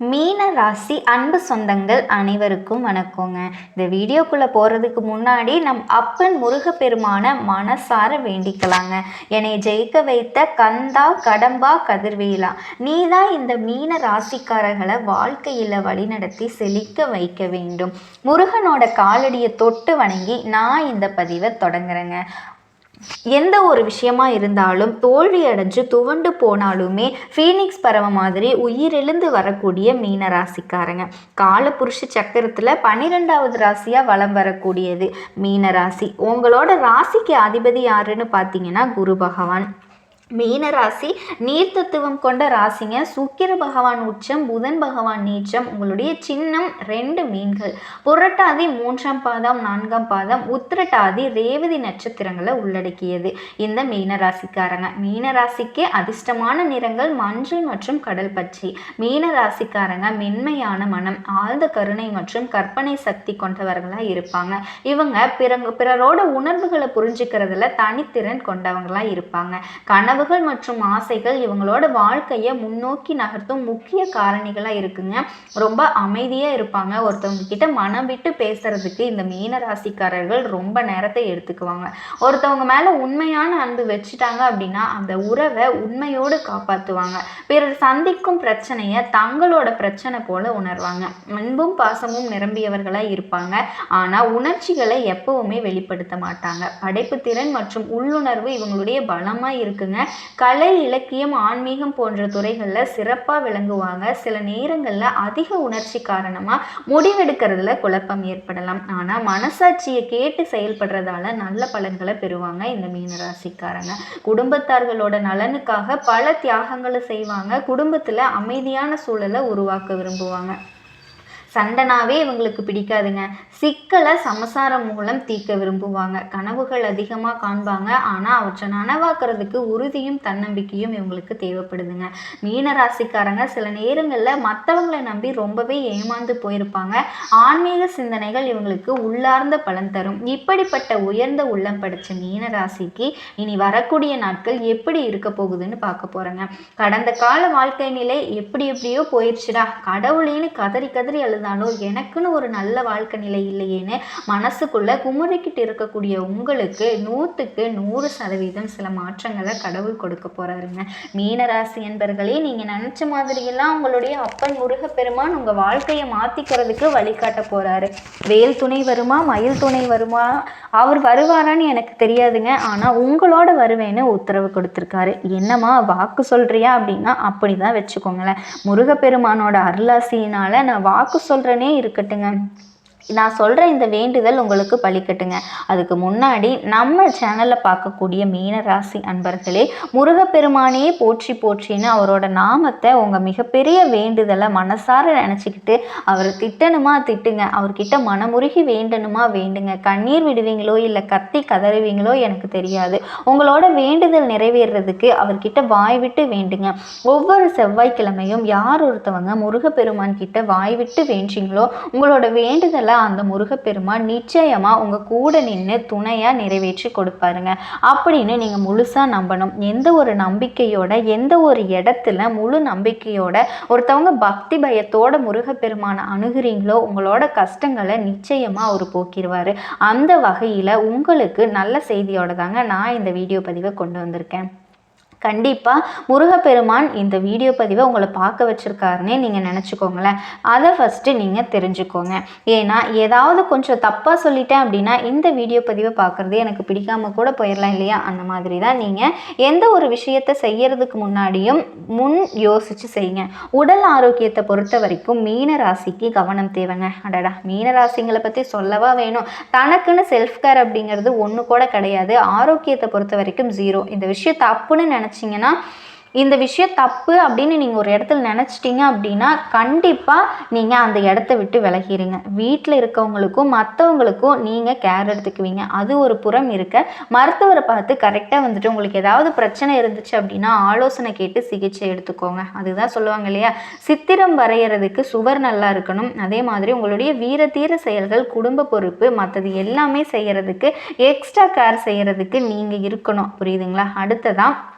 மீன ராசி அன்பு சொந்தங்கள் அனைவருக்கும் வணக்கங்க. இந்த வீடியோக்குள்ளே போகிறதுக்கு முன்னாடி நம் அப்பன் முருகப்பெருமான மனசார வேண்டிக்கலாங்க. என்னை ஜெயிக்க வைத்த கந்தா கடம்பா கதிர்வேலா நீ தான் இந்த மீன ராசிக்காரர்களை வாழ்க்கையில் வழிநடத்தி செழிக்க வைக்க வேண்டும். முருகனோட காலடியை தொட்டு வணங்கி நான் இந்த பதிவை தொடங்குறேங்க. எந்த ஒரு விஷயமா இருந்தாலும் தோல்வி அடைஞ்சு துவண்டு போனாலுமே ஃபீனிக்ஸ் பறவை மாதிரி உயிரெழுந்து வரக்கூடிய மீன ராசிக்காரங்க. காலபுருஷ சக்கரத்தில் பன்னிரெண்டாவது ராசியாக வலம் வரக்கூடியது மீன ராசி. உங்களோட ராசிக்கு அதிபதி யாருன்னு பார்த்தீங்கன்னா குரு பகவான். மீனராசி நீர்த்தத்துவம் நீர் தத்துவம் கொண்ட ராசிங்க. சுக்கிர பகவான் உச்சம் புதன் பகவான் நீச்சம் உங்களுடைய சின்னம் ரெண்டு மீன்கள். புரட்டாதி மூன்றாம் பாதம் நான்காம் பாதம் உத்திரட்டாதி ரேவதி நட்சத்திரங்களை உள்ளடக்கியது. இந்த மீனராசிக்காரங்க. மீனராசிக்கு அதிர்ஷ்டமான நிறங்கள் மஞ்சள் மற்றும் கடல் பச்சை. மீனராசிக்காரங்க மென்மையான மனம் ஆழ்ந்த கருணை மற்றும் கற்பனை சக்தி கொண்டவர்களாக இருப்பாங்க. இவங்க பிறங்க பிறரோட உணர்வுகளை புரிஞ்சுக்கிறதுல தனித்திறன் கொண்டவங்களா இருப்பாங்க. கனவு கனவுகள் மற்றும் ஆசைகள் இவங்களோட வாழ்க்கையை முன்னோக்கி நகர்த்தும் முக்கிய காரணிகளாக இருக்குங்க. ரொம்ப அமைதியாக இருப்பாங்க. ஒருத்தவங்க கிட்ட மனம் விட்டு பேசுறதுக்கு இந்த மீன ராசிக்காரர்கள் ரொம்ப நேரத்தை எடுத்துக்குவாங்க. ஒருத்தவங்க மேலே உண்மையான அன்பு வச்சுட்டாங்க அப்படின்னா அந்த உறவை உண்மையோடு காப்பாற்றுவாங்க பிறர் சந்திக்கும் பிரச்சனையை தங்களோட பிரச்சனை போல உணர்வாங்க. அன்பும் பாசமும் நிரம்பியவர்களாக இருப்பாங்க. ஆனால் உணர்ச்சிகளை எப்பவுமே வெளிப்படுத்த மாட்டாங்க. படைப்பு திறன் மற்றும் உள்ளுணர்வு இவங்களுடைய பலமாக இருக்குங்க. கலை இலக்கியம் ஆன்மீகம் போன்ற துறைகளில் சிறப்பாக விளங்குவாங்க. சில நேரங்களில் அதிக உணர்ச்சி காரணமாக முடிவெடுக்கிறதுல குழப்பம் ஏற்படலாம். ஆனால் மனசாட்சியை கேட்டு செயல்படுறதால நல்ல பலன்களை பெறுவாங்க இந்த மீனராசிக்காரங்க. குடும்பத்தார்களோட நலனுக்காக பல தியாகங்களை செய்வாங்க. குடும்பத்தில் அமைதியான சூழலை உருவாக்க விரும்புவாங்க. சண்டனாவே இவங்களுக்கு பிடிக்காதுங்க. சிக்கலை சமசாரம் மூலம் தீர்க்க விரும்புவாங்க. கனவுகள் அதிகமாக காண்பாங்க. ஆனால் அவற்றை நனவாக்குறதுக்கு உறுதியும் தன்னம்பிக்கையும் இவங்களுக்கு தேவைப்படுதுங்க. மீன ராசிக்காரங்க சில நேரங்களில் மற்றவங்களை நம்பி ரொம்பவே ஏமாந்து போயிருப்பாங்க. ஆன்மீக சிந்தனைகள் இவங்களுக்கு உள்ளார்ந்த பலன் தரும். இப்படிப்பட்ட உயர்ந்த உள்ளம் படித்த மீன ராசிக்கு இனி வரக்கூடிய நாட்கள் எப்படி இருக்க போகுதுன்னு பார்க்க போகிறேங்க கடந்த கால வாழ்க்கை நிலை எப்படி எப்படியோ போயிடுச்சுடா கடவுளேன்னு கதறி கதறி இருந்தாலும் எனக்குன்னு ஒரு நல்ல வாழ்க்கை நிலை இல்லையேன்னு மனசுக்குள்ளே குமுறிக்கிட்டு இருக்கக்கூடிய உங்களுக்கு நூற்றுக்கு நூறு சதவீதம் சில மாற்றங்களை கடவுள் கொடுக்க போகிறாருங்க மீனராசி என்பர்களே நீங்கள் நினச்ச மாதிரியெல்லாம் உங்களுடைய அப்பன் முருகப்பெருமான் உங்கள் வாழ்க்கையை மாற்றிக்கிறதுக்கு வழிகாட்ட போகிறாரு வேல் துணை வருமா மயில் துணை வருமா? அவர் வருவாரான்னு எனக்கு தெரியாதுங்க. ஆனால் உங்களோட வருவேன்னு உத்தரவு கொடுத்துருக்காரு. என்னம்மா வாக்கு சொல்கிறியா அப்படின்னா அப்படி தான் வச்சுக்கோங்களேன். முருகப்பெருமானோட அருளாசியினால் நான் வாக்கு சொல்றேனே இருக்கட்டுங்க. நான் சொல்கிற இந்த வேண்டுதல் உங்களுக்கு பழிக்கட்டுங்க அதுக்கு முன்னாடி நம்ம சேனலில் பார்க்கக்கூடிய மீன ராசி அன்பர்களே முருகப்பெருமானே போற்றி போற்றின்னு அவரோட நாமத்தை உங்கள் மிகப்பெரிய வேண்டுதலை மனசார நினச்சிக்கிட்டு அவர் திட்டணுமா திட்டுங்க. அவர்கிட்ட மனமுருகி வேண்டணுமா வேண்டுங்க. கண்ணீர் விடுவீங்களோ இல்லை கத்தி கதறுவீங்களோ எனக்கு தெரியாது. உங்களோட வேண்டுதல் நிறைவேறதுக்கு அவர்கிட்ட வாய் விட்டு வேண்டுங்க. ஒவ்வொரு செவ்வாய்க்கிழமையும் யார் ஒருத்தவங்க முருகப்பெருமான் கிட்ட வாய் விட்டு வேண்டிங்களோ உங்களோட வேண்டுதலை அந்த முருகப்பெருமான் நிச்சயமாக உங்கள் கூட நின்று துணையாக நிறைவேற்றி கொடுப்பாருங்க. அப்படின்னு நீங்கள் முழுசாக நம்பணும். எந்த ஒரு நம்பிக்கையோட எந்த ஒரு இடத்துல முழு நம்பிக்கையோட ஒருத்தவங்க பக்தி பயத்தோட முருகப்பெருமானை அணுகிறீங்களோ உங்களோட கஷ்டங்களை நிச்சயமாக அவர் போக்கிடுவார் அந்த வகையில் உங்களுக்கு நல்ல செய்தியோட தாங்க நான் இந்த வீடியோ பதிவை கொண்டு வந்திருக்கேன். கண்டிப்பாக முருகப்பெருமான் இந்த வீடியோ பதிவை உங்களை பார்க்க வச்சுருக்காருன்னே நீங்கள் நினச்சிக்கோங்களேன். அதை ஃபஸ்ட்டு நீங்கள் தெரிஞ்சுக்கோங்க. ஏன்னா ஏதாவது கொஞ்சம் தப்பாக சொல்லிட்டேன் அப்படின்னா இந்த வீடியோ பதிவை பார்க்குறது எனக்கு பிடிக்காம கூட போயிடலாம் இல்லையா? அந்த மாதிரி தான் நீங்கள் எந்த ஒரு விஷயத்தை செய்யறதுக்கு முன்னாடியும் முன் யோசித்து செய்யுங்க. உடல் ஆரோக்கியத்தை பொறுத்த வரைக்கும் மீன ராசிக்கு கவனம் தேவைங்க. அடடா மீன ராசிங்களை பற்றி சொல்லவா வேணும்? தனக்குன்னு செல்ஃப் கேர் அப்படிங்கிறது ஒன்று கூட கிடையாது. ஆரோக்கியத்தை பொறுத்த வரைக்கும் ஜீரோ இந்த விஷயம் தப்புன்னு நினச்சி நினச்சிங்கன்னா இந்த விஷயம் தப்பு அப்படின்னு நீங்கள் ஒரு இடத்துல நினச்சிட்டிங்க அப்படின்னா கண்டிப்பாக நீங்கள் அந்த இடத்த விட்டு விலகிடுங்க வீட்டில் இருக்கவங்களுக்கும் மற்றவங்களுக்கும் நீங்கள் கேர் எடுத்துக்குவீங்க. அது ஒரு புறம் இருக்க. மருத்துவரை பார்த்து கரெக்டாக வந்துட்டு உங்களுக்கு ஏதாவது பிரச்சனை இருந்துச்சு அப்படின்னா ஆலோசனை கேட்டு சிகிச்சை எடுத்துக்கோங்க. அதுதான் சொல்லுவாங்க இல்லையா? சித்திரம் வரைகிறதுக்கு சுவர் நல்லா இருக்கணும். அதே மாதிரி உங்களுடைய வீரதீர செயல்கள் குடும்ப பொறுப்பு மற்றது எல்லாமே செய்கிறதுக்கு எக்ஸ்ட்ரா கேர் செய்கிறதுக்கு நீங்கள் இருக்கணும். புரியுதுங்களா? அடுத்ததான்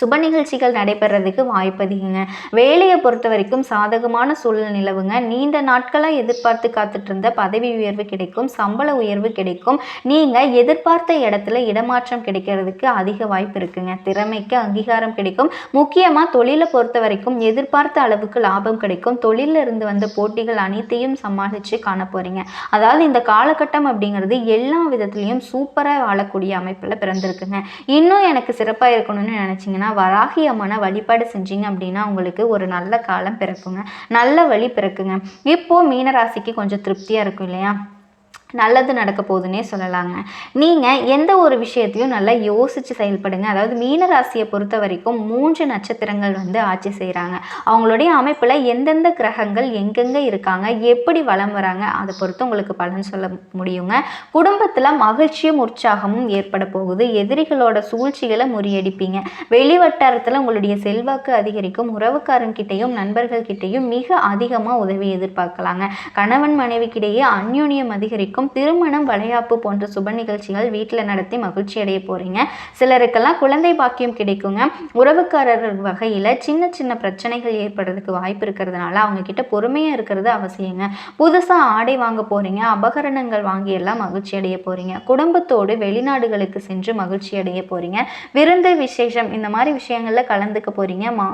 சுப நிகழ்ச்சிகள் நடைபெறதுக்கு வாய்ப்பு அதிகங்க. வேலையை பொறுத்த வரைக்கும் சாதகமான சூழல் நிலவுங்க. நீண்ட நாட்களாக எதிர்பார்த்து காத்துட்டு இருந்த பதவி உயர்வு கிடைக்கும் சம்பள உயர்வு கிடைக்கும். நீங்கள் எதிர்பார்த்த இடத்துல இடமாற்றம் கிடைக்கிறதுக்கு அதிக வாய்ப்பு இருக்குங்க. திறமைக்கு அங்கீகாரம் கிடைக்கும். முக்கியமாக தொழிலை பொறுத்த வரைக்கும் எதிர்பார்த்த அளவுக்கு லாபம் கிடைக்கும். தொழிலில் இருந்து வந்த போட்டிகள் அனைத்தையும் சமாளித்து காண போகிறீங்க அதாவது இந்த காலகட்டம் அப்படிங்கிறது எல்லா விதத்துலேயும் சூப்பராக வாழக்கூடிய அமைப்பில் பிறந்திருக்குங்க. இன்னும் எனக்கு சிறப்பாக இருக்கணும்னு நினச்சிங்கன்னா வராகி அம்மனை வழிபாடு செஞ்சீங்க அப்படின்னா உங்களுக்கு ஒரு நல்ல காலம் பிறக்குங்க. நல்ல வழி பிறக்குங்க. இப்போது மீனராசிக்கு கொஞ்சம் திருப்தியாக இருக்கும் இல்லையா? நல்லது நடக்க போகுதுன்னே சொல்லலாங்க. நீங்கள் எந்த ஒரு விஷயத்தையும் நல்லா யோசித்து செயல்படுங்க. அதாவது மீனராசியை பொறுத்த வரைக்கும் மூன்று நட்சத்திரங்கள் வந்து ஆட்சி செய்கிறாங்க அவங்களுடைய அமைப்பில் எந்தெந்த கிரகங்கள் எங்கெங்கே இருக்காங்க எப்படி வளம் வராங்க அதை பொறுத்து உங்களுக்கு பலன் சொல்ல முடியுங்க. குடும்பத்தில் மகிழ்ச்சியும் உற்சாகமும் ஏற்பட போகுது. எதிரிகளோட சூழ்ச்சிகளை முறியடிப்பீங்க. வெளி வட்டாரத்தில் உங்களுடைய செல்வாக்கு அதிகரிக்கும். உறவுக்காரன்கிட்டையும் நண்பர்கள்கிட்டையும் மிக அதிகமாக உதவி எதிர்பார்க்கலாங்க. கணவன் மனைவிக்கிடையே அந்யோன்யம் அதிகரிக்கும். இருக்கும் திருமணம் வளையாப்பு போன்ற சுப நிகழ்ச்சிகள் வீட்டில் நடத்தி மகிழ்ச்சி அடைய போகிறீங்க சிலருக்கெல்லாம் குழந்தை பாக்கியம் கிடைக்குங்க. உறவுக்காரர்கள் வகையில் சின்ன சின்ன பிரச்சனைகள் ஏற்படுறதுக்கு வாய்ப்பு இருக்கிறதுனால அவங்க கிட்ட பொறுமையாக இருக்கிறது அவசியங்க. புதுசாக ஆடை வாங்க போகிறீங்க அபகரணங்கள் வாங்கி எல்லாம் மகிழ்ச்சி அடைய போகிறீங்க குடும்பத்தோடு வெளிநாடுகளுக்கு சென்று மகிழ்ச்சி அடைய போகிறீங்க விருந்து விசேஷம் இந்த மாதிரி விஷயங்களில் கலந்துக்க போகிறீங்க மா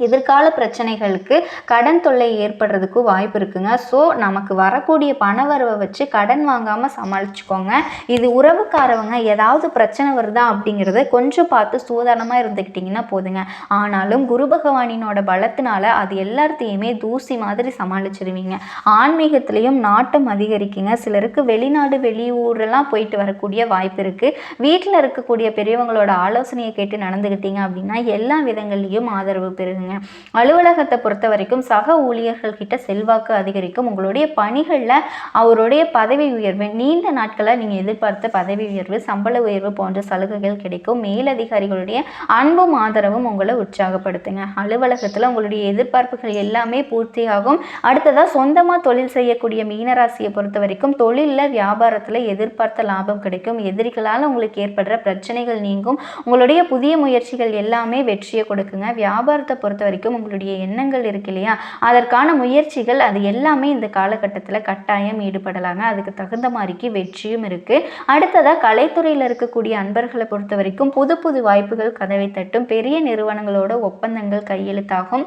எதிர்கால பிரச்சனைகளுக்கு கடன் தொல்லை ஏற்படுறதுக்கு வாய்ப்பு இருக்குங்க. ஸோ நமக்கு வரக்கூடிய பண வரவை வச்சு கடன் வாங்காமல் சமாளிச்சுக்கோங்க. இது உறவுக்காரவங்க ஏதாவது பிரச்சனை வருதா அப்படிங்கிறத கொஞ்சம் பார்த்து சூதானமாக இருந்துக்கிட்டிங்கன்னா போதுங்க. ஆனாலும் குரு பகவானினோட பலத்தினால அது எல்லாத்தையுமே தூசி மாதிரி சமாளிச்சிருவீங்க. ஆன்மீகத்திலையும் நாட்டம் அதிகரிக்குங்க. சிலருக்கு வெளிநாடு வெளியூரெல்லாம் போயிட்டு வரக்கூடிய வாய்ப்பு இருக்குது வீட்டில் இருக்கக்கூடிய பெரியவங்களோட ஆலோசனையை கேட்டு நடந்துக்கிட்டீங்க அப்படின்னா எல்லா விதங்கள்லேயும் ஆதரவு பெறுங்க. இருக்குங்க அலுவலகத்தை பொறுத்த வரைக்கும் சக ஊழியர்கள் கிட்ட செல்வாக்கு அதிகரிக்கும். உங்களுடைய பணிகளில் அவருடைய பதவி உயர்வு நீண்ட நாட்களாக நீங்கள் எதிர்பார்த்த பதவி உயர்வு சம்பள உயர்வு போன்ற சலுகைகள் கிடைக்கும். மேலதிகாரிகளுடைய அன்பும் ஆதரவும் உங்களை உற்சாகப்படுத்துங்க. அலுவலகத்தில் உங்களுடைய எதிர்பார்ப்புகள் எல்லாமே பூர்த்தியாகும். அடுத்ததாக சொந்தமாக தொழில் செய்யக்கூடிய மீனராசியை பொறுத்த வரைக்கும் தொழிலில் வியாபாரத்தில் எதிர்பார்த்த லாபம் கிடைக்கும். எதிரிகளால் உங்களுக்கு ஏற்படுற பிரச்சனைகள் நீங்கும். உங்களுடைய புதிய முயற்சிகள் எல்லாமே வெற்றியை கொடுக்குங்க. வியாபாரத்தை பொறுத்த பொறுத்த வரைக்கும் உங்களுடைய எண்ணங்கள் இருக்கு இல்லையா? அதற்கான முயற்சிகள் அது எல்லாமே இந்த காலகட்டத்தில் கட்டாயம் ஈடுபடலாங்க. அதுக்கு தகுந்த மாதிரிக்கு வெற்றியும் இருக்குது அடுத்ததாக கலைத்துறையில் இருக்கக்கூடிய அன்பர்களை பொறுத்த வரைக்கும் புது புது வாய்ப்புகள் கதவை தட்டும் பெரிய நிறுவனங்களோட ஒப்பந்தங்கள் கையெழுத்தாகும்.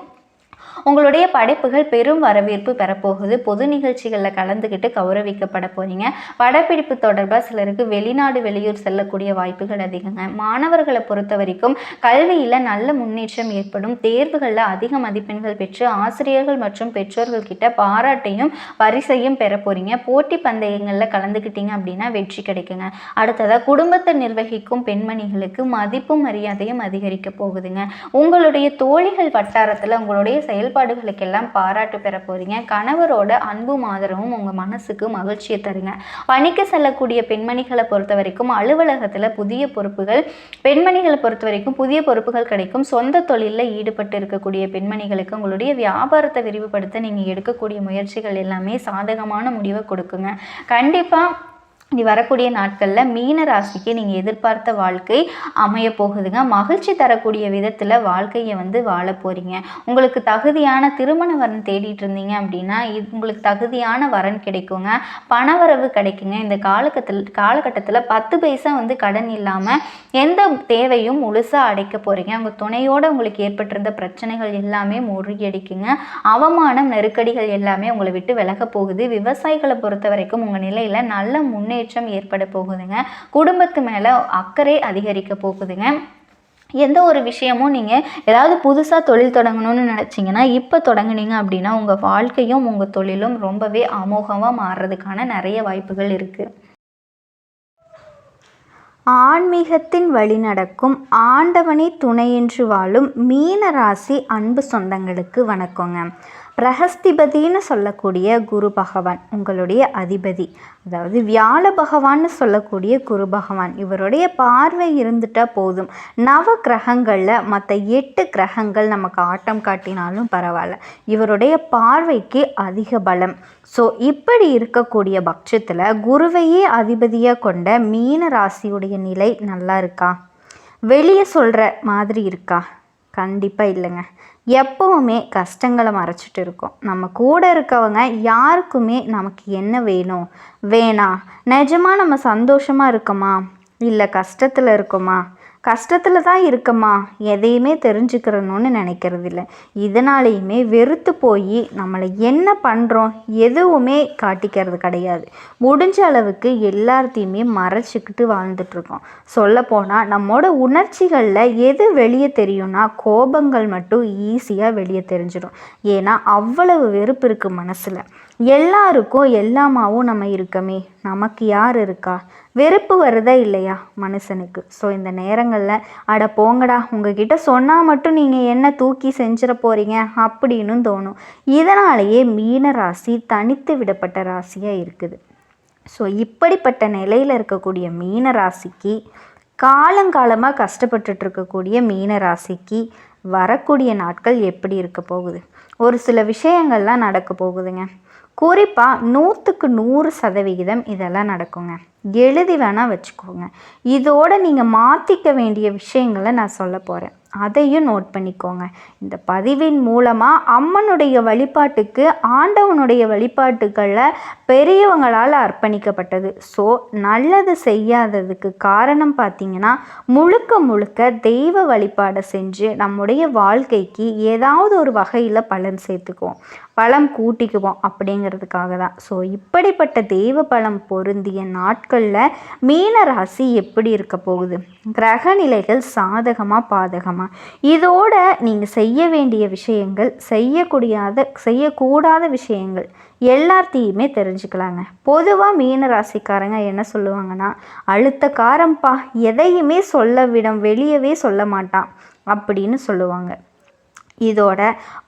உங்களுடைய படைப்புகள் பெரும் வரவேற்பு பெறப்போகுது. பொது நிகழ்ச்சிகளில் கலந்துக்கிட்டு கௌரவிக்கப்பட போகிறீங்க படப்பிடிப்பு தொடர்பாக சிலருக்கு வெளிநாடு வெளியூர் செல்லக்கூடிய வாய்ப்புகள் அதிகங்க. மாணவர்களை பொறுத்த வரைக்கும் கல்வியில் நல்ல முன்னேற்றம் ஏற்படும். தேர்வுகளில் அதிக மதிப்பெண்கள் பெற்று ஆசிரியர்கள் மற்றும் பெற்றோர்கள் கிட்ட பாராட்டையும் பரிசையும் பெற போகிறீங்க போட்டி பந்தயங்களில் கலந்துக்கிட்டீங்க அப்படின்னா வெற்றி கிடைக்குங்க. அடுத்ததாக குடும்பத்தை நிர்வகிக்கும் பெண்மணிகளுக்கு மதிப்பும் மரியாதையும் அதிகரிக்க போகுதுங்க. உங்களுடைய தோழிகள் வட்டாரத்தில் உங்களுடைய செயல் செயல்பாடுகளுக்கெல்லாம் பாராட்டு பெற போகிறீங்க கணவரோட அன்பும் ஆதரவும் உங்கள் மனசுக்கு மகிழ்ச்சியை தருங்க. பணிக்கு செல்லக்கூடிய பெண்மணிகளை பொறுத்த வரைக்கும் அலுவலகத்தில் புதிய பொறுப்புகள் பெண்மணிகளை பொறுத்த வரைக்கும் புதிய பொறுப்புகள் கிடைக்கும். சொந்த தொழிலில் ஈடுபட்டு இருக்கக்கூடிய பெண்மணிகளுக்கு உங்களுடைய வியாபாரத்தை விரிவுபடுத்த நீங்கள் எடுக்கக்கூடிய முயற்சிகள் எல்லாமே சாதகமான முடிவை கொடுக்குங்க. கண்டிப்பாக இனி வரக்கூடிய நாட்களில் மீன ராசிக்கு நீங்கள் எதிர்பார்த்த வாழ்க்கை அமைய போகுதுங்க. மகிழ்ச்சி தரக்கூடிய விதத்தில் வாழ்க்கையை வந்து வாழ போகிறீங்க உங்களுக்கு தகுதியான திருமண வரன் தேடிட்டு இருந்தீங்க அப்படின்னா இது உங்களுக்கு தகுதியான வரன் கிடைக்குங்க. பணவரவு கிடைக்குங்க. இந்த காலகட்டத்தில் காலகட்டத்தில் பத்து பைசா வந்து கடன் இல்லாமல் எந்த தேவையும் முழுசாக அடைக்க போகிறீங்க உங்கள் துணையோடு உங்களுக்கு ஏற்பட்டிருந்த பிரச்சனைகள் எல்லாமே முறியடிக்குங்க. அவமானம் நெருக்கடிகள் எல்லாமே உங்களை விட்டு விலக போகுது. விவசாயிகளை பொறுத்த வரைக்கும் உங்கள் நிலையில் நல்ல முன்னே முன்னேற்றம் ஏற்பட போகுதுங்க. குடும்பத்து மேலே அக்கறை அதிகரிக்க போகுதுங்க. எந்த ஒரு விஷயமும் நீங்கள் ஏதாவது புதுசாக தொழில் தொடங்கணும்னு நினச்சிங்கன்னா இப்போ தொடங்குனீங்க அப்படின்னா உங்கள் வாழ்க்கையும் உங்கள் தொழிலும் ரொம்பவே அமோகமாக மாறுறதுக்கான நிறைய வாய்ப்புகள் இருக்குது ஆன்மீகத்தின் வழி நடக்கும். ஆண்டவனை துணையின்றி வாழும் மீன ராசி அன்பு சொந்தங்களுக்கு வணக்கங்க. பிரகஸ்திபதினு சொல்லக்கூடிய குரு பகவான் உங்களுடைய அதிபதி. அதாவது வியாழ பகவான்னு சொல்லக்கூடிய குரு பகவான். இவருடைய பார்வை இருந்துட்டால் போதும். நவ கிரகங்களில் மற்ற எட்டு கிரகங்கள் நமக்கு ஆட்டம் காட்டினாலும் பரவாயில்ல. இவருடைய பார்வைக்கு அதிக பலம். ஸோ இப்படி இருக்கக்கூடிய பட்சத்தில் குருவையே அதிபதியாக கொண்ட மீன ராசியுடைய நிலை நல்லா இருக்கா? வெளியே சொல்கிற மாதிரி இருக்கா? கண்டிப்பாக இல்லைங்க. எப்பவுமே கஷ்டங்களை மறைச்சிட்டு இருக்கோம். நம்ம கூட இருக்கவங்க யாருக்குமே நமக்கு என்ன வேணும்? வேணாம். நிஜமாக நம்ம சந்தோஷமாக இருக்கோமா? இல்லை கஷ்டத்தில் இருக்கோமா? கஷ்டத்தில் தான் இருக்கம்மா. எதையுமே தெரிஞ்சுக்கிறணும்னு நினைக்கிறது இல்லை இதனாலேயுமே வெறுத்து போய் நம்மளை என்ன பண்ணுறோம் எதுவுமே காட்டிக்கிறது கிடையாது. முடிஞ்ச அளவுக்கு எல்லாத்தையுமே மறைச்சிக்கிட்டு வாழ்ந்துட்டுருக்கோம் சொல்லப்போனால் நம்மளோட உணர்ச்சிகளில் எது வெளியே தெரியும்னா கோபங்கள் மட்டும் ஈஸியாக வெளியே தெரிஞ்சிடும் ஏன்னா அவ்வளவு வெறுப்பு இருக்குது மனசில். எல்லாருக்கும் எல்லாமாவும் நம்ம இருக்கமே. நமக்கு யார் இருக்கா? வெறுப்பு வருதா இல்லையா மனுஷனுக்கு? ஸோ இந்த நேரங்களில் அட போங்கடா உங்ககிட்ட சொன்னால் மட்டும் நீங்கள் என்ன தூக்கி செஞ்சிட போகிறீங்க அப்படின்னு தோணும். இதனாலேயே மீன ராசி தனித்து விடப்பட்ட ராசியாக இருக்குது. ஸோ இப்படிப்பட்ட நிலையில் இருக்கக்கூடிய மீன ராசிக்கு காலங்காலமாக கஷ்டப்பட்டுட்டு இருக்கக்கூடிய மீன ராசிக்கு வரக்கூடிய நாட்கள் எப்படி இருக்க போகுது? ஒரு சில விஷயங்கள்லாம் நடக்க போகுதுங்க. குறிப்பாக நூற்றுக்கு நூறு சதவிகிதம் இதெல்லாம் நடக்குங்க. எழுதி வேணால் வச்சுக்கோங்க. இதோடு நீங்கள் மாற்றிக்க வேண்டிய விஷயங்களை நான் சொல்ல போகிறேன் அதையும் நோட் பண்ணிக்கோங்க. இந்த பதிவின் மூலமாக அம்மனுடைய வழிபாட்டுக்கு ஆண்டவனுடைய வழிபாட்டுகளில் பெரியவங்களால் அர்ப்பணிக்கப்பட்டது. ஸோ நல்லது செய்யாததுக்கு காரணம் பார்த்தீங்கன்னா முழுக்க முழுக்க தெய்வ வழிபாடை செஞ்சு நம்முடைய வாழ்க்கைக்கு ஏதாவது ஒரு வகையில் பலன் சேர்த்துக்குவோம். பழம் கூட்டிக்குவோம் அப்படிங்கிறதுக்காக தான். ஸோ இப்படிப்பட்ட தெய்வ பழம் பொருந்திய நாட்கள் நாட்களில் மீன ராசி எப்படி இருக்க போகுது? கிரக நிலைகள் சாதகமாக பாதகமாக இதோட நீங்கள் செய்ய வேண்டிய விஷயங்கள் செய்யக்கூடியாத செய்யக்கூடாத விஷயங்கள் எல்லாத்தையுமே தெரிஞ்சுக்கலாங்க. பொதுவாக மீன ராசிக்காரங்க என்ன சொல்லுவாங்கன்னா அழுத்த காரம்பா எதையுமே சொல்ல விடம் வெளியவே சொல்ல மாட்டான் அப்படின்னு சொல்லுவாங்க. இதோட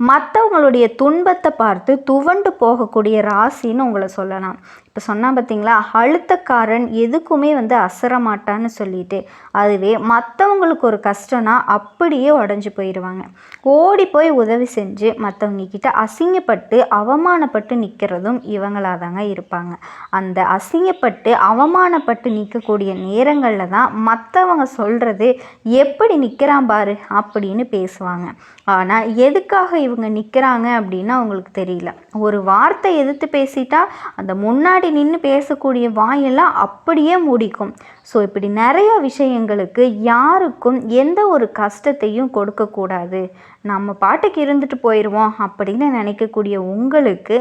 மற்றவங்களுடைய துன்பத்தை பார்த்து துவண்டு போகக்கூடிய ராசின்னு உங்களை சொல்லலாம். இப்போ சொன்னால் பார்த்தீங்களா அழுத்தக்காரன் எதுக்குமே வந்து அசரமாட்டான்னு சொல்லிட்டு அதுவே மற்றவங்களுக்கு ஒரு கஷ்டம்னா அப்படியே உடஞ்சி போயிடுவாங்க ஓடி போய் உதவி செஞ்சு மற்றவங்க கிட்ட அசிங்கப்பட்டு அவமானப்பட்டு நிற்கிறதும் இவங்களாக தாங்க இருப்பாங்க. அந்த அசிங்கப்பட்டு அவமானப்பட்டு நிற்கக்கூடிய நேரங்களில் தான் மற்றவங்க சொல்கிறது எப்படி நிற்கிறான் பாரு அப்படின்னு பேசுவாங்க. ஆனால் எதுக்காக இவங்க நிற்கிறாங்க அப்படின்னு அவங்களுக்கு தெரியல. ஒரு வார்த்தை எதிர்த்து பேசிட்டா அந்த முன்னாடி முன்னாடி நின்று பேசக்கூடிய வாயெல்லாம் அப்படியே முடிக்கும். ஸோ இப்படி நிறைய விஷயங்களுக்கு யாருக்கும் எந்த ஒரு கஷ்டத்தையும் கொடுக்கக்கூடாது. நம்ம பாட்டுக்கு இருந்துட்டு போயிடுவோம் அப்படின்னு நினைக்கக்கூடிய உங்களுக்கு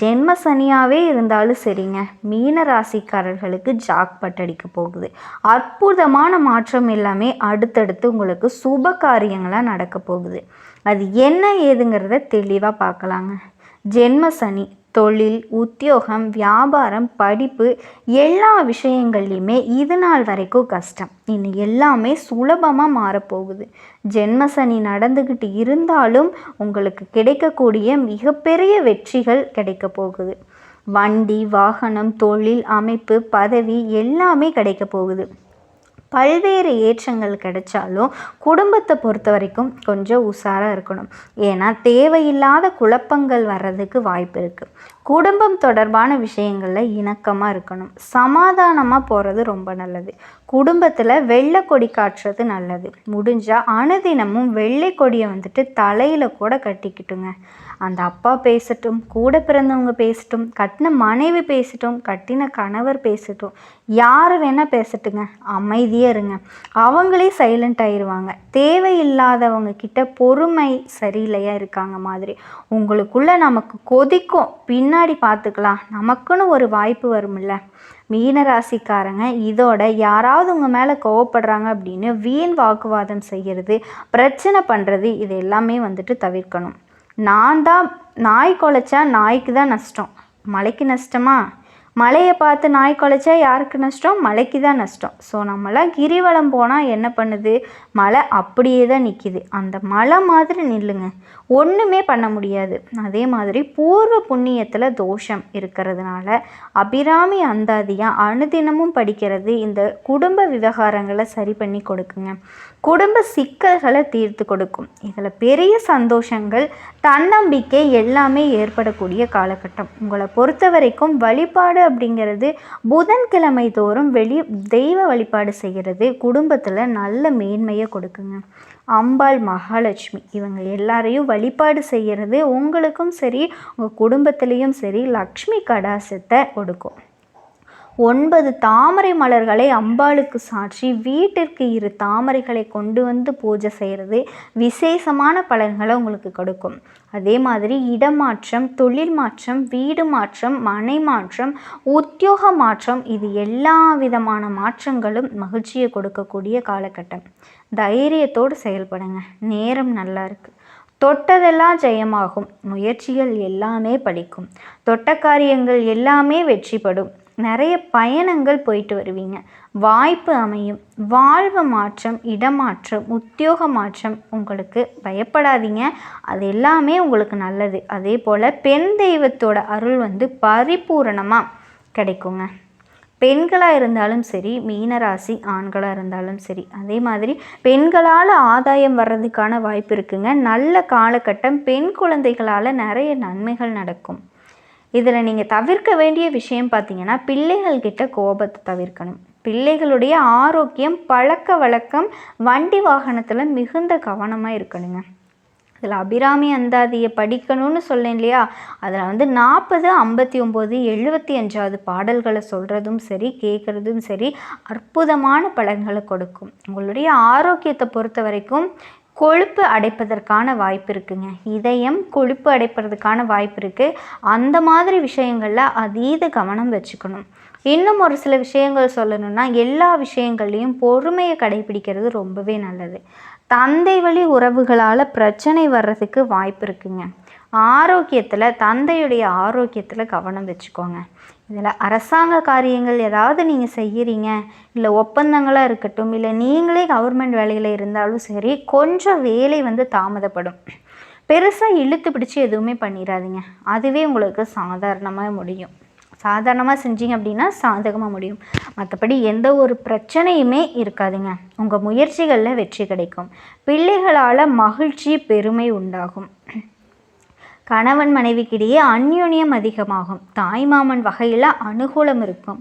ஜென்ம சனியாகவே இருந்தாலும் சரிங்க. மீன ராசிக்காரர்களுக்கு ஜாக் பட்டடிக்க போகுது. அற்புதமான மாற்றம் எல்லாமே அடுத்தடுத்து உங்களுக்கு சுப காரியங்களாக நடக்க போகுது. அது என்ன ஏதுங்கிறத தெளிவாக பார்க்கலாங்க. ஜென்ம சனி. தொழில் உத்தியோகம் வியாபாரம் படிப்பு எல்லா விஷயங்கள்லையுமே இது நாள் வரைக்கும் கஷ்டம். இன்னும் எல்லாமே சுலபமாக மாறப்போகுது. ஜென்மசனி நடந்துக்கிட்டு இருந்தாலும் உங்களுக்கு கிடைக்கக்கூடிய மிகப்பெரிய வெற்றிகள் கிடைக்க போகுது. வண்டி வாகனம் தொழில் அமைப்பு பதவி எல்லாமே கிடைக்க போகுது. பல்வேறு ஏற்றங்கள் கிடைச்சாலும் குடும்பத்தை பொறுத்த வரைக்கும் கொஞ்சம் உஷாராக இருக்கணும். ஏன்னா தேவையில்லாத குழப்பங்கள் வர்றதுக்கு வாய்ப்பு இருக்குது குடும்பம் தொடர்பான விஷயங்களில் இணக்கமாக இருக்கணும். சமாதானமாக போகிறது ரொம்ப நல்லது. குடும்பத்தில் வெள்ளை கொடி காட்டுறது நல்லது. முடிஞ்சால் அனுதினமும் வெள்ளை கொடியை வந்துட்டு தலையில் கூட கட்டிக்கிட்டுங்க. அந்த அப்பா பேசட்டும் கூட பிறந்தவங்க பேசட்டும் கட்டின மனைவி பேசட்டும் கட்டின கணவர் பேசட்டும் யார் வேணால் பேசட்டுங்க. அமைதியாக இருங்க. அவங்களே சைலண்ட் ஆயிடுவாங்க தேவையில்லாதவங்க கிட்ட பொறுமை சரியில்லையா இருக்காங்க மாதிரி. உங்களுக்குள்ளே நமக்கு கொதிக்கும். பின்னாடி பார்த்துக்கலாம் நமக்குன்னு ஒரு வாய்ப்பு வரும்ல. மீனராசிக்காரங்க இதோட யாராவது உங்கள் மேலே கோவப்படுறாங்க அப்படின்னு வீண் வாக்குவாதம் செய்கிறது பிரச்சனை பண்ணுறது இது எல்லாமே வந்துட்டு தவிர்க்கணும். நான் தான் நாய் குலைச்சா நாய்க்கு தான் நஷ்டம். மலைக்கு நஷ்டமா? மலையை பார்த்து நாய் குலைச்சா யாருக்கு நஷ்டம்? மலைக்கு தான் நஷ்டம். ஸோ நம்மளாம் கிரிவலம் போனால் என்ன பண்ணுது? மலை அப்படியே தான் நிற்கிது அந்த மலை மாதிரி நில்லுங்க. ஒன்றுமே பண்ண முடியாது. அதே மாதிரி பூர்வ புண்ணியத்தில் தோஷம் இருக்கிறதுனால அபிராமி அந்தாதியாக அனுதினமும் படிக்கிறது இந்த குடும்ப விவகாரங்களை சரி பண்ணி கொடுக்குங்க. குடும்ப சிக்கல்களை தீர்த்து கொடுக்கும். இதில் பெரிய சந்தோஷங்கள் தன்னம்பிக்கை எல்லாமே ஏற்படக்கூடிய காலகட்டம். உங்களை பொறுத்த வரைக்கும் வழிபாடு அப்படிங்கிறது புதன்கிழமை தோறும் வெளி தெய்வ வழிபாடு செய்கிறது. குடும்பத்தில் நல்ல மேன்மையை கொடுக்குங்க. அம்பாள் மகாலட்சுமி இவங்க எல்லாரையும் வழிபாடு செய்கிறது. உங்களுக்கும் சரி உங்கள் குடும்பத்துலேயும் சரி லக்ஷ்மி கடாசத்தை கொடுக்கும் ஒன்பது தாமரை மலர்களை அம்பாளுக்கு சாற்றி வீட்டிற்கு இரு தாமரைகளை கொண்டு வந்து பூஜை செய்கிறது விசேஷமான பலன்களை உங்களுக்கு கொடுக்கும். அதே மாதிரி இடமாற்றம் தொழில் மாற்றம் வீடு மாற்றம் மனை மாற்றம் உத்தியோக மாற்றம் இது எல்லா விதமான மாற்றங்களும் மகிழ்ச்சியை கொடுக்கக்கூடிய காலகட்டம். தைரியத்தோடு செயல்படுங்க. நேரம் நல்லா இருக்குது தொட்டதெல்லாம் ஜெயமாகும். முயற்சிகள் எல்லாமே படிக்கும். தொட்ட காரியங்கள் எல்லாமே வெற்றிப்படும் நிறைய பயணங்கள் போயிட்டு வருவீங்க. வாய்ப்பு அமையும். வாழ்வு மாற்றம் இடமாற்றம் உத்தியோக மாற்றம் உங்களுக்கு பயப்படாதீங்க. அது எல்லாமே உங்களுக்கு நல்லது. அதே போல் பெண் தெய்வத்தோட அருள் வந்து பரிபூரணமாக கிடைக்குங்க. பெண்களாக இருந்தாலும் சரி மீனராசி ஆண்களாக இருந்தாலும் சரி அதே மாதிரி பெண்களால் ஆதாயம் வர்றதுக்கான வாய்ப்பு இருக்குங்க. நல்ல காலகட்டம் பெண் குழந்தைகளால் நிறைய நன்மைகள் நடக்கும். இதில் நீங்கள் தவிர்க்க வேண்டிய விஷயம் பார்த்தீங்கன்னா பிள்ளைகள்கிட்ட கோபத்தை தவிர்க்கணும். பிள்ளைகளுடைய ஆரோக்கியம் பழக்க வழக்கம் வண்டி வாகனத்தில் மிகுந்த கவனமாக இருக்கணுங்க. இதில் அபிராமி அந்தாதியை படிக்கணும்னு சொல்லேன் இல்லையா? அதில் வந்து நாற்பது ஐம்பத்தி ஒம்பது எழுபத்தி அஞ்சாவது பாடல்களை சொல்கிறதும் சரி கேட்குறதும் சரி அற்புதமான பலன்களை கொடுக்கும். உங்களுடைய ஆரோக்கியத்தை பொறுத்த வரைக்கும் கொழுப்பு அடைப்பதற்கான வாய்ப்பு இருக்குங்க. இதயம் கொழுப்பு அடைப்பதற்கான வாய்ப்பு இருக்குது அந்த மாதிரி விஷயங்களில் அதீத கவனம் வச்சுக்கணும். இன்னும் ஒரு சில விஷயங்கள் சொல்லணும்னா எல்லா விஷயங்கள்லையும் பொறுமையை கடைபிடிக்கிறது ரொம்பவே நல்லது. தந்தை வழி உறவுகளால் பிரச்சனை வர்றதுக்கு வாய்ப்பு இருக்குங்க. ஆரோக்கியத்தில் தந்தையுடைய ஆரோக்கியத்தில் கவனம் வச்சுக்கோங்க. இதில் அரசாங்க காரியங்கள் ஏதாவது நீங்கள் செய்கிறீங்க இல்லை ஒப்பந்தங்களாக இருக்கட்டும் இல்லை நீங்களே கவர்மெண்ட் வேலையில் இருந்தாலும் சரி கொஞ்சம் வேலை வந்து தாமதப்படும். பெருசாக இழுத்து பிடிச்சி எதுவுமே பண்ணிடாதீங்க. அதுவே உங்களுக்கு சாதாரணமாக முடியும். சாதாரணமாக செஞ்சீங்க அப்படின்னா சாதகமாக முடியும். மற்றபடி எந்த ஒரு பிரச்சனையுமே இருக்காதுங்க. உங்கள் முயற்சிகளில் வெற்றி கிடைக்கும். பிள்ளைகளால் மகிழ்ச்சி பெருமை உண்டாகும். கணவன் மனைவிக்கிடையே அந்யோன்யம் அதிகமாகும். தாய்மாமன் வகையில் அனுகூலம் இருக்கும்.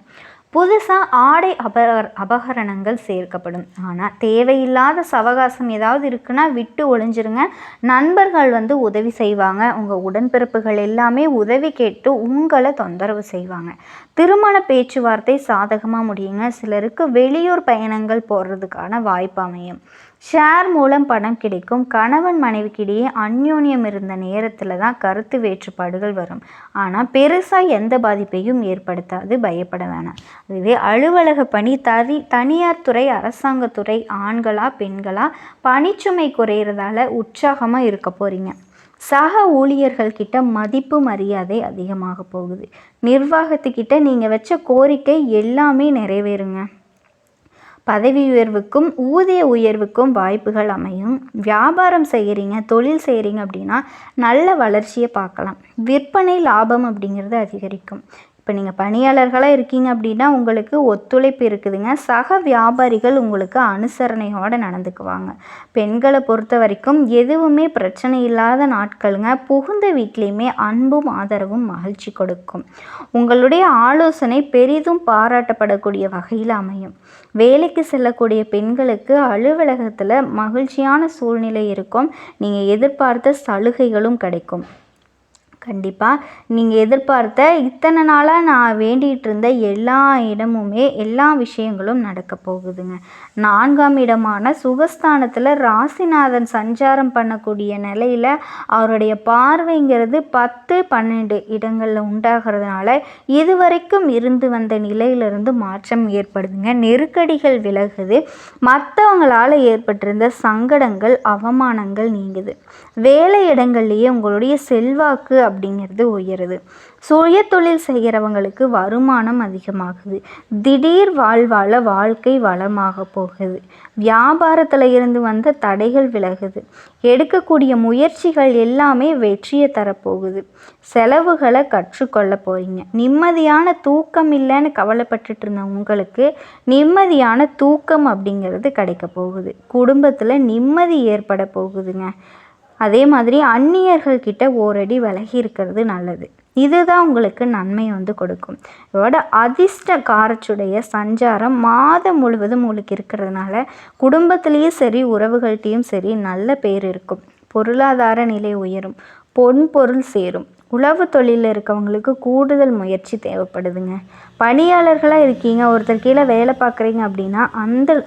புதுசாக ஆடை அபகர அபகரணங்கள் சேர்க்கப்படும். ஆனால் தேவையில்லாத சவகாசம் ஏதாவது இருக்குன்னா விட்டு ஒளிஞ்சிருங்க. நண்பர்கள் வந்து உதவி செய்வாங்க. உங்கள் உடன்பிறப்புகள் எல்லாமே உதவி கேட்டு உங்களை தொந்தரவு செய்வாங்க. திருமண பேச்சுவார்த்தை சாதகமாக முடியுங்க. சிலருக்கு வெளியூர் பயணங்கள் போடுறதுக்கான வாய்ப்பு அமையும். ஷேர் மூலம் பணம் கிடைக்கும். கணவன் மனைவிக்கிடையே அந்யோன்யம் இருந்த நேரத்தில் தான் கருத்து வேற்றுப்பாடுகள் வரும். ஆனால் பெருசாக எந்த பாதிப்பையும் ஏற்படுத்தாது. பயப்பட வேணாம். அதுவே அலுவலக பணி தனி தனியார் துறை அரசாங்கத்துறை ஆண்களா பெண்களா பணிச்சுமை குறையிறதால உற்சாகமாக இருக்க போகிறீங்க சக ஊழியர்கள்கிட்ட மதிப்பு மரியாதை அதிகமாக போகுது. நிர்வாகத்துக்கிட்ட நீங்கள் வச்ச கோரிக்கை எல்லாமே நிறைவேறுங்க. பதவி உயர்வுக்கும் ஊதிய உயர்வுக்கும் வாய்ப்புகள் அமையும். வியாபாரம் செய்கிறீங்க தொழில் செய்கிறீங்க அப்படின்னா நல்ல வளர்ச்சியை பார்க்கலாம். விற்பனை லாபம் அப்படிங்கிறது அதிகரிக்கும். இப்போ நீங்கள் பணியாளர்களாக இருக்கீங்க அப்படின்னா உங்களுக்கு ஒத்துழைப்பு இருக்குதுங்க. சக வியாபாரிகள் உங்களுக்கு அனுசரணையோடு நடந்துக்குவாங்க. பெண்களை பொறுத்த வரைக்கும் எதுவுமே பிரச்சனை இல்லாத நாட்களுங்க. புகுந்த வீட்லேயுமே அன்பும் ஆதரவும் மகிழ்ச்சி கொடுக்கும். உங்களுடைய ஆலோசனை பெரிதும் பாராட்டப்படக்கூடிய வகையில் அமையும். வேலைக்கு செல்லக்கூடிய பெண்களுக்கு அலுவலகத்தில் மகிழ்ச்சியான சூழ்நிலை இருக்கும். நீங்கள் எதிர்பார்த்த சலுகைகளும் கிடைக்கும். கண்டிப்பாக நீங்கள் எதிர்பார்த்த இத்தனை நாளாக நான் வேண்டிகிட்டு இருந்த எல்லா இடமுமே எல்லா விஷயங்களும் நடக்க போகுதுங்க. நான்காம் இடமான சுகஸ்தானத்தில் ராசிநாதன் சஞ்சாரம் பண்ணக்கூடிய நிலையில் அவருடைய பார்வைங்கிறது பத்து பன்னெண்டு இடங்களில் உண்டாகிறதுனால இதுவரைக்கும் இருந்து வந்த நிலையிலிருந்து மாற்றம் ஏற்படுதுங்க. நெருக்கடிகள் விலகுது. மற்றவங்களால் ஏற்பட்டிருந்த சங்கடங்கள் அவமானங்கள் நீங்குது. வேலை இடங்கள்லேயே உங்களுடைய செல்வாக்கு அப்படிங்கிறது உயருது. சுய தொழில் செய்கிறவங்களுக்கு வருமானம் அதிகமாகுது. திடீர் வாழ்வாழ வாழ்க்கை வளமாக போகுது. வியாபாரத்தில் இருந்து வந்த தடைகள் விலகுது. எடுக்கக்கூடிய முயற்சிகள் எல்லாமே வெற்றியை தரப்போகுது. செலவுகளை கற்றுக்கொள்ள போகிறீங்க நிம்மதியான தூக்கம் இல்லைன்னு கவலைப்பட்டுட்டு இருந்த உங்களுக்கு நிம்மதியான தூக்கம் அப்படிங்கிறது கிடைக்க போகுது. குடும்பத்தில் நிம்மதி ஏற்பட போகுதுங்க. அதே மாதிரி அந்நியர்கள் கிட்ட ஓரடி விலகி இருக்கிறது நல்லது. இதுதான் உங்களுக்கு நன்மை வந்து கொடுக்கும். இதோட அதிர்ஷ்ட காரச்சுடைய சஞ்சாரம் மாதம் முழுவதும் உங்களுக்கு இருக்கிறதுனால குடும்பத்திலையும் சரி உறவுகள்கிட்டையும் சரி நல்ல பேர் இருக்கும். பொருளாதார நிலை உயரும். பொன் பொருள் சேரும். உழவு தொழிலில் இருக்கவங்களுக்கு கூடுதல் முயற்சி தேவைப்படுதுங்க. பணியாளர்களாக இருக்கீங்க ஒருத்தர் கீழே வேலை பார்க்குறீங்க அப்படின்னா அந்த